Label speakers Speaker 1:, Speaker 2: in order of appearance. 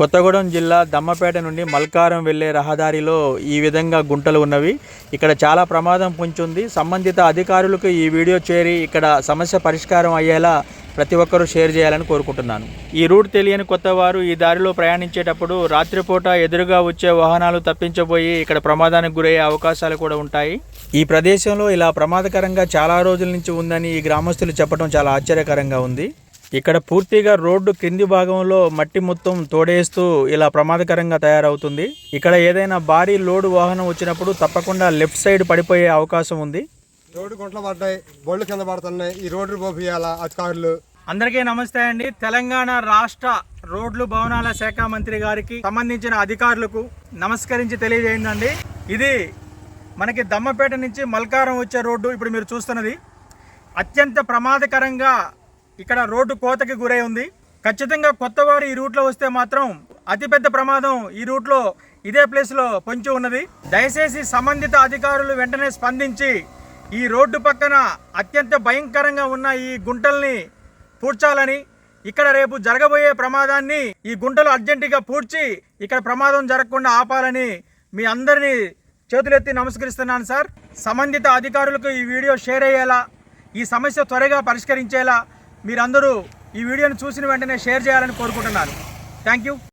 Speaker 1: కొత్తగూడెం జిల్లా దమ్మపేట నుండి మల్కారం వెళ్ళే రహదారిలో ఈ విధంగా గుంటలు ఉన్నవి. ఇక్కడ చాలా ప్రమాదం పుంచుంది. సంబంధిత అధికారులకు ఈ వీడియో చేరి ఇక్కడ సమస్య పరిష్కారం అయ్యేలా ప్రతి ఒక్కరూ షేర్ చేయాలని కోరుకుంటున్నాను. ఈ రూట్ తెలియని కొత్త వారు ఈ దారిలో ప్రయాణించేటప్పుడు రాత్రిపూట ఎదురుగా వచ్చే వాహనాలు తప్పించబోయి ఇక్కడ ప్రమాదానికి గురయ్యే అవకాశాలు కూడా ఉంటాయి. ఈ ప్రదేశంలో ఇలా ప్రమాదకరంగా చాలా రోజుల నుంచి ఉందని ఈ గ్రామస్తులు చెప్పడం చాలా ఆశ్చర్యకరంగా ఉంది. ఇక్కడ పూర్తిగా రోడ్డు క్రింది భాగంలో మట్టి మొత్తం తోడేస్తూ ఇలా ప్రమాదకరంగా తయారవుతుంది. ఇక్కడ ఏదైనా భారీ లోడు వాహనం వచ్చినప్పుడు తప్పకుండా లెఫ్ట్ సైడ్ పడిపోయే అవకాశం ఉంది.
Speaker 2: రోడ్డు గుంటలు పడ్డాయి బళ్ళు కింద పడుతున్నాయి. ఈ రోడ్డు పోపియాలా అధికారులు?
Speaker 1: అందరికీ నమస్తే అండి. తెలంగాణ రాష్ట్ర రోడ్లు భవనాల శాఖ మంత్రి గారికి సంబంధించిన అధికారులకు నమస్కరించి తెలియజేయండి ఇది మనకి దమ్మపేట నుంచి మల్కారం వచ్చే రోడ్డు ఇప్పుడు మీరు చూస్తున్నది. అత్యంత ప్రమాదకరంగా ఇక్కడ రోడ్డు కోతకి గురై ఉంది. ఖచ్చితంగా కొత్తవారు ఈ రూట్లో వస్తే మాత్రం అతిపెద్ద ప్రమాదం ఈ రూట్లో ఇదే ప్లేస్లో పొంచి ఉన్నది. దయచేసి సంబంధిత అధికారులు వెంటనే స్పందించి ఈ రోడ్డు పక్కన అత్యంత భయంకరంగా ఉన్న ఈ గుంటల్ని పూడ్చాలని ఇక్కడ రేపు జరగబోయే ప్రమాదాన్ని ఈ గుంటలు అర్జెంటుగా పూడ్చి ఇక్కడ ప్రమాదం జరగకుండా ఆపాలని మీ అందరినీ చేతులెత్తి నమస్కరిస్తున్నాను సార్. సంబంధిత అధికారులకు ఈ వీడియో షేర్ అయ్యేలా ఈ సమస్య త్వరగా పరిష్కరించేలా మీరందరూ ఈ వీడియోను చూసిన వెంటనే షేర్ చేయాలని కోరుకుంటున్నాను థ్యాంక్ యూ